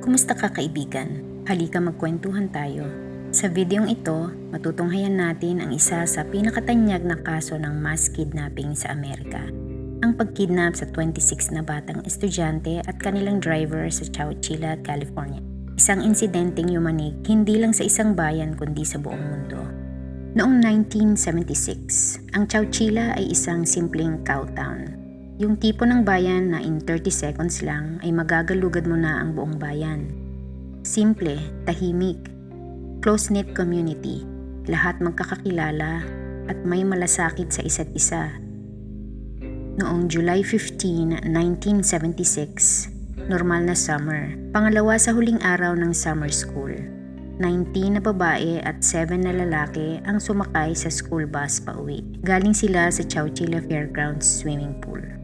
Kumusta ka kaibigan? Halika magkwentuhan tayo. Sa videong ito, matutunghayan natin ang isa sa pinakatanyag na kaso ng mass kidnapping sa Amerika. Ang pagkidnap sa 26 na batang estudyante at kanilang driver sa Chowchilla, California. Isang insidenteng yumanig hindi lang sa isang bayan kundi sa buong mundo. Noong 1976, ang Chowchilla ay isang simpleng cow town. Yung tipo ng bayan na in 30 seconds lang ay magagalugad mo na ang buong bayan. Simple, tahimik, close-knit community, lahat magkakakilala at may malasakit sa isa't isa. Noong July 15, 1976, normal na summer, pangalawa sa huling araw ng summer school. 19 na babae at 7 na lalaki ang sumakay sa school bus pa uwi. Galing sila sa Chowchilla Fairgrounds swimming pool.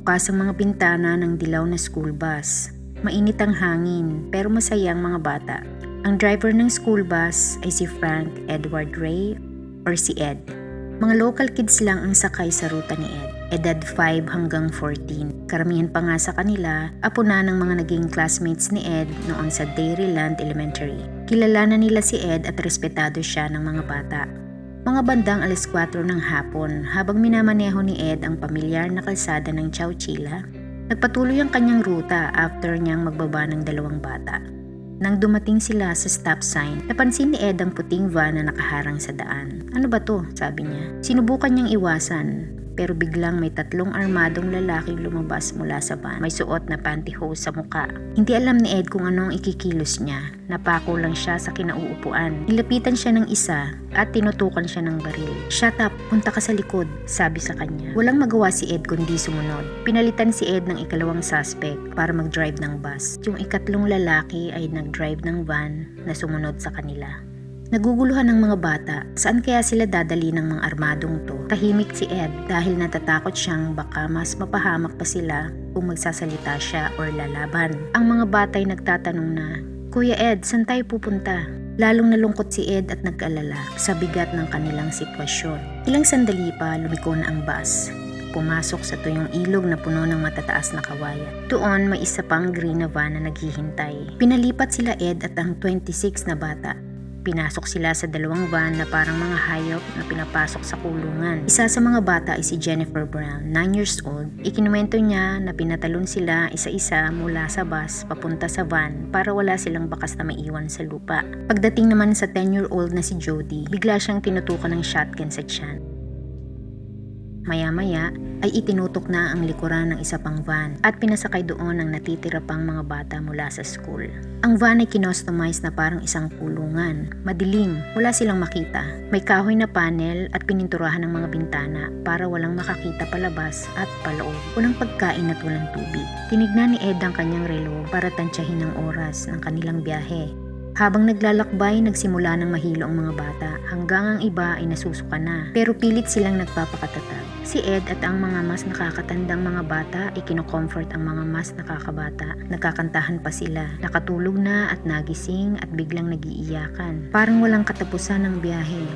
Bukas ang mga bintana ng dilaw na school bus. Mainit ang hangin pero masaya ang mga bata. Ang driver ng school bus ay si Frank Edward Ray or si Ed. Mga local kids lang ang sakay sa ruta ni Ed. Edad 5 hanggang 14. Karamihan pa nga sa kanila, apo na ng mga naging classmates ni Ed noon sa Dairyland Elementary. Kilala na nila si Ed at respetado siya ng mga bata. Mga bandang alas 4 ng hapon habang minamaneho ni Ed ang pamilyar na kalsada ng Chowchilla, nagpatuloy ang kanyang ruta after niyang magbaba ng dalawang bata. Nang dumating sila sa stop sign, napansin ni Ed ang puting van na nakaharang sa daan. Ano ba to? sabi niya. Sinubukan niyang iwasan, pero biglang may tatlong armadong lalaking lumabas mula sa van. May suot na pantyhose sa muka. Hindi alam ni Ed kung anong ikikilos niya. Napako lang siya sa kinauupuan. Nilapitan siya ng isa at tinutukan siya ng baril. Shut up, punta ka sa likod, sabi sa kanya. Walang magawa si Ed kundi sumunod. Pinalitan si Ed ng ikalawang suspect para mag-drive ng bus. Yung ikatlong lalaki ay nag-drive ng van na sumunod sa kanila. Naguguluhan ng mga bata, saan kaya sila dadali ng mga armadong to? Tahimik si Ed dahil natatakot siyang baka mas mapahamak pa sila kung magsasalita siya or lalaban. Ang mga bata ay nagtatanong na, Kuya Ed, saan tayo pupunta? Lalong nalungkot si Ed at nag-alala sa bigat ng kanilang sitwasyon. Ilang sandali pa lumiko na ang bus. Pumasok sa tuyong ilog na puno ng matataas na kawayan. Doon may isa pang green na van na naghihintay. Pinalipat sila Ed at ang 26 na bata Pinasok sila sa dalawang van na parang mga hayop na pinapasok sa kulungan. Isa sa mga bata ay si Jennifer Brown, 9 years old. Ikinuwento niya na pinatalon sila isa-isa mula sa bus papunta sa van para wala silang bakas na maiwan sa lupa. Pagdating naman sa 10-year-old na si Jody, bigla siyang tinutukan ng shotgun sa tiyan. Maya-maya ay itinutok na ang likuran ng isa pang van at pinasakay doon ang natitira pang mga bata mula sa school. Ang van ay kinostomize na parang isang kulungan. Madilim, wala silang makita. May kahoy na panel at pininturahan ng mga bintana para walang makakita palabas at paloob. Walang pagkain at walang tubig. Tinignan ni Ed ang kanyang relo para tansyahin ang oras ng kanilang biyahe. Habang naglalakbay, nagsimula ng mahilo ang mga bata hanggang ang iba ay nasusuka na. Pero pilit silang nagpapakatatag. Si Ed at ang mga mas nakakatandang mga bata ay kinocomfort ang mga mas nakakabata. Nagkakantahan pa sila. Nakatulog na at nagising at biglang nagiiyakan. Parang walang katapusan ng biyahe.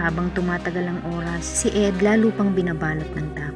Habang tumatagal ang oras, si Ed lalo pang binabalot ng takot.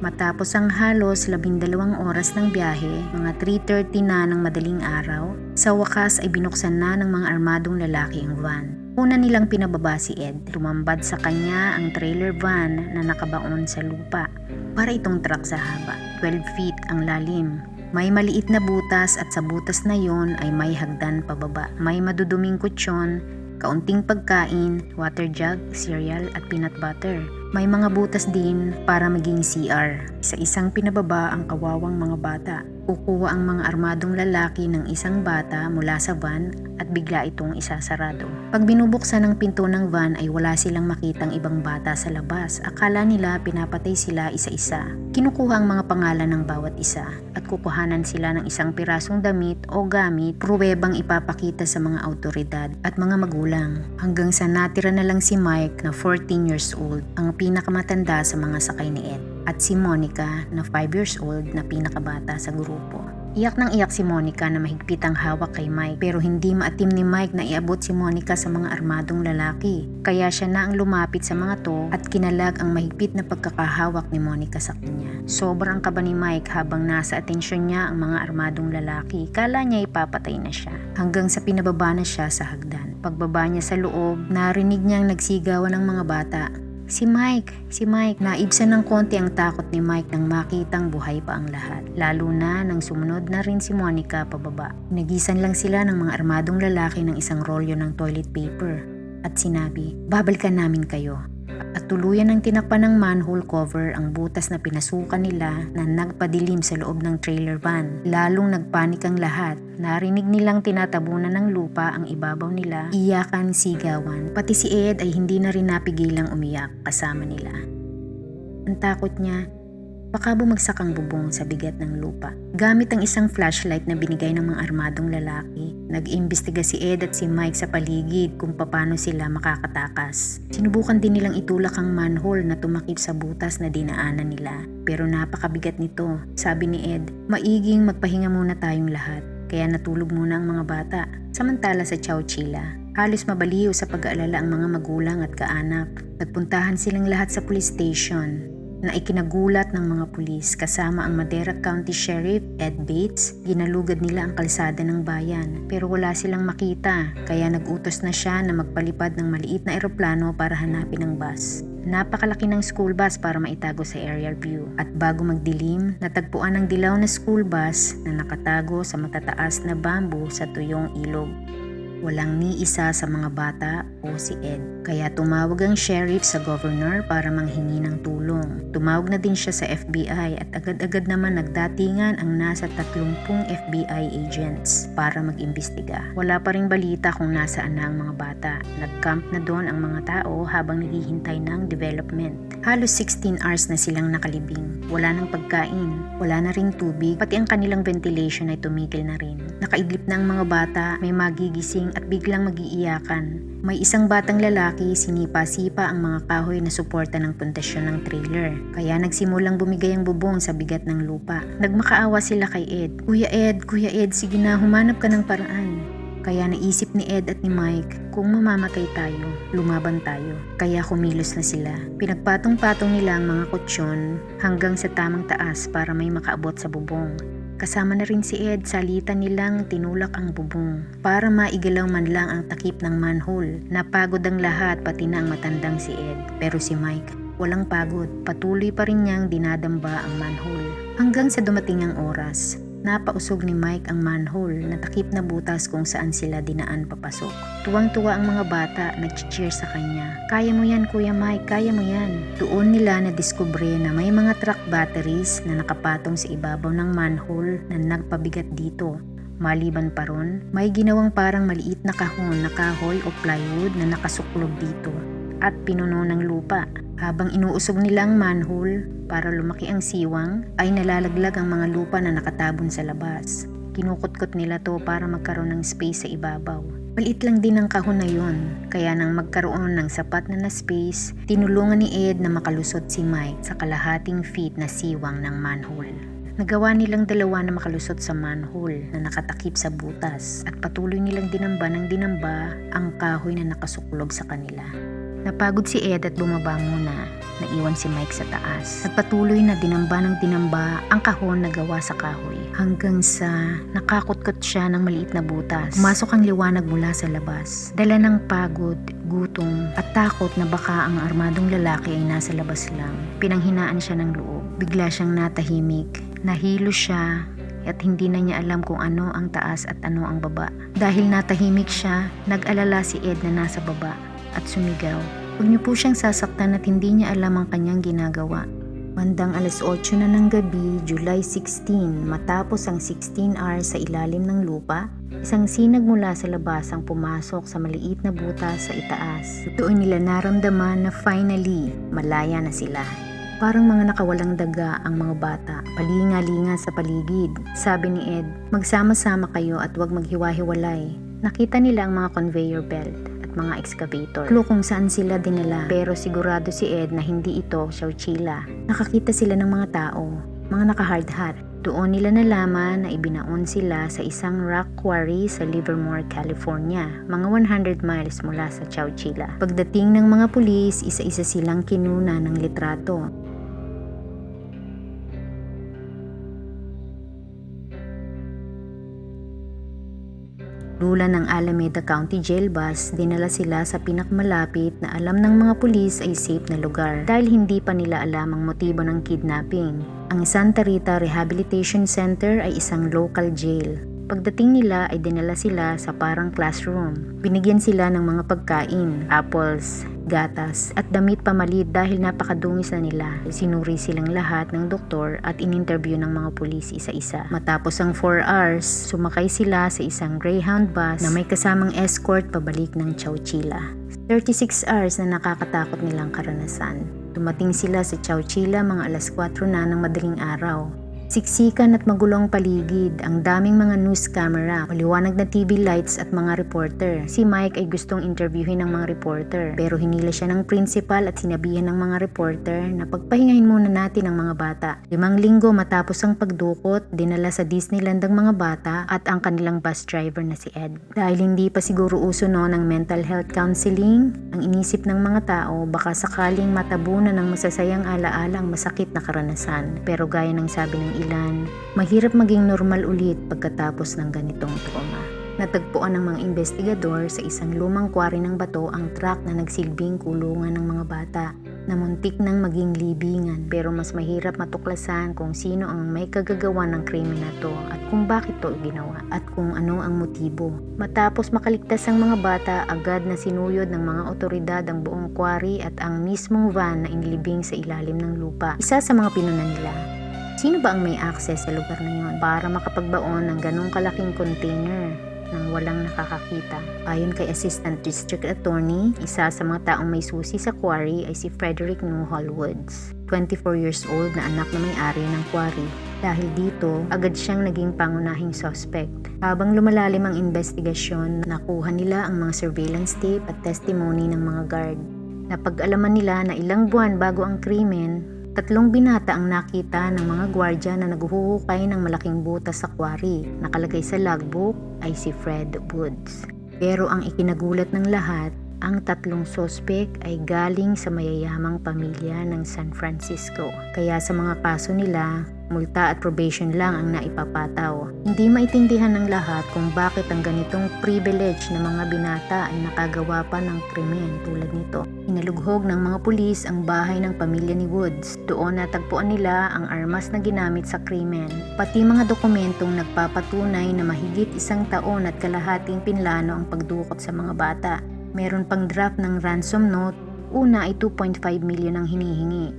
Matapos ang halos labindalawang oras ng biyahe, mga 3.30 na ng madaling araw, sa wakas ay binuksan na ng mga armadong lalaki ang van. Una nilang pinababa si Ed, lumambad sa kanya ang trailer van na nakabaon sa lupa. Para itong truck sa haba, 12 feet ang lalim. May maliit na butas at sa butas na yon ay may hagdan pababa. May maduduming kutsyon, kaunting pagkain, water jug, cereal at peanut butter. May mga butas din para maging CR. Sa isang pinababa ang kawawang mga bata. Kukuha ang mga armadong lalaki ng isang bata mula sa van at bigla itong isasarado. Pag binubuksan ang pinto ng van ay wala silang makitang ibang bata sa labas. Akala nila pinapatay sila isa-isa. Kinukuha ang mga pangalan ng bawat isa at kukuhanan sila ng isang pirasong damit o gamit pruwebang ipapakita sa mga autoridad at mga magulang. Hanggang sa natira na lang si Mike na 14 years old, ang pinakamatanda sa mga sakay ni Ed at si Monica na 5 years old na pinakabata sa grupo. Iyak nang iyak si Monica na mahigpit ang hawak kay Mike pero hindi maatim ni Mike na iabot si Monica sa mga armadong lalaki. Kaya siya na ang lumapit sa mga to at kinalag ang mahigpit na pagkakahawak ni Monica sa kanya. Sobrang kaba ni Mike habang nasa atensyon niya ang mga armadong lalaki. Kala niya ipapatay na siya. Hanggang sa pinababa na siya sa hagdan. Pagbaba niya sa loob, narinig niyang nagsigawan ng mga bata. Si Mike, si Mike, naibsan ng konti ang takot ni Mike nang makitang buhay pa ang lahat. Lalo na nang sumunod na rin si Monica pababa. Nagisan lang sila ng mga armadong lalaki ng isang rolyo ng toilet paper. At sinabi, babalikan namin kayo. At tuluyan ng tinakpan ng manhole cover ang butas na pinasukan nila na nagpadilim sa loob ng trailer van. Lalong nagpanik ang lahat. Narinig nilang tinatabunan ng lupa ang ibabaw nila, iyakan, sigawan. Pati si Ed ay hindi na rin napigilang umiyak kasama nila. Ang takot niya, baka bumagsak ang bubong sa bigat ng lupa. Gamit ang isang flashlight na binigay ng mga armadong lalaki, nag-imbestiga si Ed at si Mike sa paligid kung paano sila makakatakas. Sinubukan din nilang itulak ang manhole na tumakip sa butas na dinaanan nila. Pero napakabigat nito. Sabi ni Ed, maiging magpahinga muna tayong lahat. Kaya natulog muna ang mga bata. Samantala sa Chowchilla, halos mabaliw sa pag-aalala ang mga magulang at kaanak. Nagpuntahan silang lahat sa police station na ikinagulat ng mga pulis kasama ang Madera County Sheriff Ed Bates, ginalugad nila ang kalsada ng bayan pero wala silang makita kaya nagutos na siya na magpalipad ng maliit na eroplano para hanapin ang bus. Napakalaki ng school bus para maitago sa aerial view at bago magdilim, natagpuan ang dilaw na school bus na nakatago sa matataas na bamboo sa tuyong ilog. Walang ni isa sa mga bata o si Ed. Kaya tumawag ang sheriff sa governor para manghingi ng tulong. Tumawag na din siya sa FBI at agad-agad naman nagdatingan ang nasa 30 FBI agents para mag-imbestiga. Wala pa ring balita kung nasaan na ang mga bata. Nag-camp na doon ang mga tao habang naghihintay ng development. Halos 16 hours na silang nakalibing. Wala nang pagkain, wala na ring tubig, pati ang kanilang ventilation ay tumigil na rin. Nakaidlip na ang mga bata, may magigising at biglang magiiyakan. May isang batang lalaki, sinipa-sipa ang mga kahoy na suporta ng pundasyon ng trailer. Kaya nagsimulang bumigay ang bubong sa bigat ng lupa. Nagmakaawa sila kay Ed. Kuya Ed, Kuya Ed, sige na, humanap ka ng paraan. Kaya naisip ni Ed at ni Mike, kung mamamatay tayo, lumaban tayo. Kaya kumilos na sila. Pinagpatong-patong nila ang mga kutsyon hanggang sa tamang taas para may makaabot sa bubong. Kasama na rin si Ed sa alitan nilang tinulak ang bubong para maigalaw man lang ang takip ng manhole. Napagod ang lahat pati na ang matandang si Ed. Pero si Mike, walang pagod. Patuloy pa rin niyang dinadamba ang manhole. Hanggang sa dumating ang oras, Napausog ni Mike ang manhole na takip na butas kung saan sila dinaan papasok. Tuwang-tuwa ang mga bata, nag-cheer sa kanya. Kaya mo yan Kuya Mike, kaya mo yan. Doon nila na-discover na may mga truck batteries na nakapatong sa ibabaw ng manhole na nagpabigat dito. Maliban pa ron, may ginawang parang maliit na kahon na kahoy o plywood na nakasuklob dito at pinuno ng lupa. Habang inuusog nila ang manhole para lumaki ang siwang, ay nalalaglag ang mga lupa na nakatabon sa labas. Kinukutkot nila to para magkaroon ng space sa ibabaw. Maliit lang din ang kahon na yon, kaya nang magkaroon ng sapat na na space, tinulungan ni Ed na makalusot si Mike sa kalahating feet na siwang ng manhole. Nagawa nilang dalawa na makalusot sa manhole na nakatakip sa butas at patuloy nilang dinamba ng dinamba ang kahoy na nakasuklob sa kanila. Napagod si Ed at bumaba muna. Naiwan si Mike sa taas. Nagpatuloy na dinamba ng dinamba ang kahon na gawa sa kahoy. Hanggang sa nakakutkot siya ng maliit na butas. Pumasok ang liwanag mula sa labas. Dala ng pagod, gutom at takot na baka ang armadong lalaki ay nasa labas lang. Pinanghinaan siya ng loob. Bigla siyang natahimik. Nahilo siya at hindi na niya alam kung ano ang taas at ano ang baba. Dahil natahimik siya, nag-alala si Ed na nasa baba at sumigaw. Huwag niyo po siyang sasaktan at hindi niya alam ang kanyang ginagawa. Bandang alas 8 na ng gabi, July 16, matapos ang 16 hours sa ilalim ng lupa, isang sinag mula sa labas ang pumasok sa maliit na butas sa itaas. Doon nila naramdaman na finally, malaya na sila. Parang mga nakawalang daga ang mga bata, palinga-linga sa paligid. Sabi ni Ed, magsama-sama kayo at huwag maghiwa-hiwalay. Nakita nila ang mga conveyor belt at mga excavator. Clue kung saan sila dinala pero sigurado si Ed na hindi ito Chowchilla. Nakakita sila ng mga tao. mga naka-hard hat. Doon nila nalaman na ibinaon sila sa isang rock quarry sa Livermore, California, mga 100 miles mula sa Chowchilla. Pagdating ng mga pulis, isa-isa silang kinuna ng litrato. Lula ng Alameda County Jail bus, dinala sila sa pinakmalapit na alam ng mga pulis ay safe na lugar dahil hindi pa nila alam ang motibo ng kidnapping. Ang Santa Rita Rehabilitation Center ay isang local jail. Pagdating nila ay dinala sila sa parang classroom. Binigyan sila ng mga pagkain, apples, gatas at damit pamalit dahil napakadungis na nila. Sinuri silang lahat ng doktor at in-interview ng mga pulis isa-isa. Matapos ang 4 hours, sumakay sila sa isang Greyhound bus na may kasamang escort pabalik ng Chowchilla. 36 hours na nakakatakot nilang karanasan. Dumating sila sa Chowchilla mga alas 4 na ng madaling araw. Siksikan at magulong paligid, ang daming mga news camera, maliwanag na TV lights at mga reporter. Si Mike ay gustong interviewin ng mga reporter, pero hinila siya ng principal at sinabihan ng mga reporter na pagpahingahin muna natin ang mga bata. Limang linggo matapos ang pagdukot, dinala sa Disneyland ang mga bata at ang kanilang bus driver na si Ed. Dahil hindi pa siguro uso noon ang mental health counseling, ang inisip ng mga tao baka sakaling matabunan ng masasayang alaala ang masakit na karanasan. Pero gaya ng sabi ng ilan, mahirap maging normal ulit pagkatapos ng ganitong trauma. Natagpuan ng mga investigador sa isang lumang kwari ng bato ang truck na nagsilbing kulungan ng mga bata na muntik nang maging libingan pero mas mahirap matuklasan kung sino ang may kagagawa ng krimen na to at kung bakit to ginawa at kung ano ang motibo. Matapos makaligtas ang mga bata, agad na sinuyod ng mga otoridad ang buong kwari at ang mismong van na inilibing sa ilalim ng lupa. Isa sa mga pinuna nila Sino ba ang may access sa lugar na yon para makapagbaon ng ganong kalaking container nang walang nakakakita? Ayon kay Assistant District Attorney, isa sa mga taong may susi sa quarry ay si Frederick Newhall Woods, 24 years old na anak na may-ari ng quarry. Dahil dito, agad siyang naging pangunahing suspect. Habang lumalalim ang investigasyon, nakuha nila ang mga surveillance tape at testimony ng mga guard. Napag-alaman nila na ilang buwan bago ang krimen, Tatlong binata ang nakita ng mga gwardya na naghuhukay ng malaking butas sa quarry. Nakalagay sa logbook ay si Fred Woods. Pero ang ikinagulat ng lahat, ang tatlong sospek ay galing sa mayayamang pamilya ng San Francisco. Kaya sa mga kaso nila, multa at probation lang ang naipapataw. Hindi maintindihan ng lahat kung bakit ang ganitong privilege na mga binata ay nakagawa pa ng krimen tulad nito. Inalughog ng mga pulis ang bahay ng pamilya ni Woods. Doon natagpuan nila ang armas na ginamit sa krimen, pati mga dokumentong nagpapatunay na mahigit isang taon at kalahating pinlano ang pagdukot sa mga bata. Meron pang draft ng ransom note, una ay 2.5 million ang hinihingi.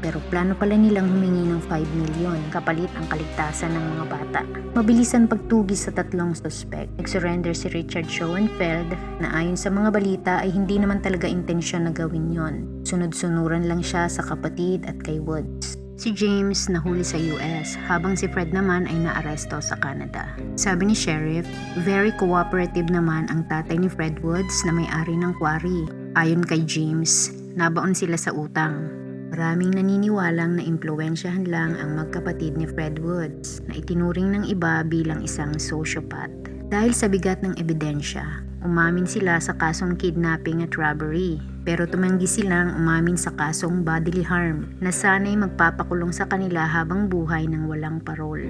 Pero plano pala nilang humingi ng 5 million kapalit ang kaligtasan ng mga bata. Mabilisan pagtugis sa tatlong suspect. Nag-surrender si Richard Schoenfeld na ayon sa mga balita ay hindi naman talaga intensyon na gawin yon. Sunod-sunuran lang siya sa kapatid at kay Woods. Si James nahuli sa US habang si Fred naman ay naaresto sa Canada. Sabi ni Sheriff, very cooperative naman ang tatay ni Fred Woods na may-ari ng quarry. Ayon kay James, nabaon sila sa utang. Maraming naniniwalang na impluensyahan lang ang magkapatid ni Fred Woods na itinuring ng iba bilang isang sociopath. Dahil sa bigat ng ebidensya, umamin sila sa kasong kidnapping at robbery pero tumanggi silang umamin sa kasong bodily harm na sana'y magpapakulong sa kanila habang buhay ng walang parol.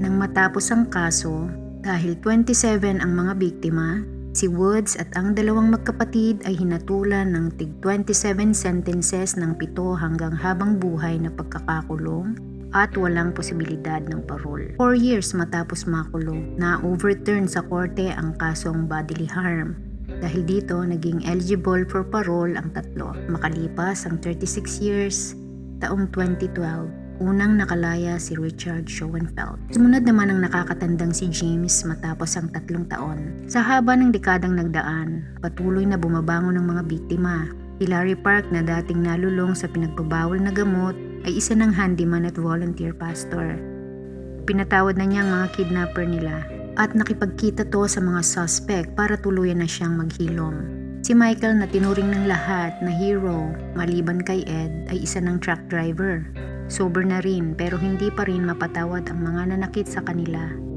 Nang matapos ang kaso, dahil 27 ang mga biktima, si Woods at ang dalawang magkapatid ay hinatulan ng tig 27 sentences ng pito hanggang habang buhay na pagkakakulong at walang posibilidad ng parol. 4 years matapos makulong, na-overturn sa korte ang kasong bodily harm dahil dito, naging eligible for parole ang tatlo. Makalipas ang 36 years, taong 2012, unang nakalaya si Richard Schoenfeld. Sumunod naman ang nakakatandang si James matapos ang tatlong taon. Sa haba ng dekadang nagdaan, patuloy na bumabangon ng mga biktima. Si Larry Park na dating nalulong sa pinagbabawal na gamot ay isa ng handyman at volunteer pastor. Pinatawad na niya ang mga kidnapper nila at nakipagkita to sa mga suspect para tuluyan na siyang maghilom. Si Michael na tinuring ng lahat na hero maliban kay Ed ay isa ng truck driver. Sober na rin pero hindi pa rin mapatawad ang mga nanakit sa kanila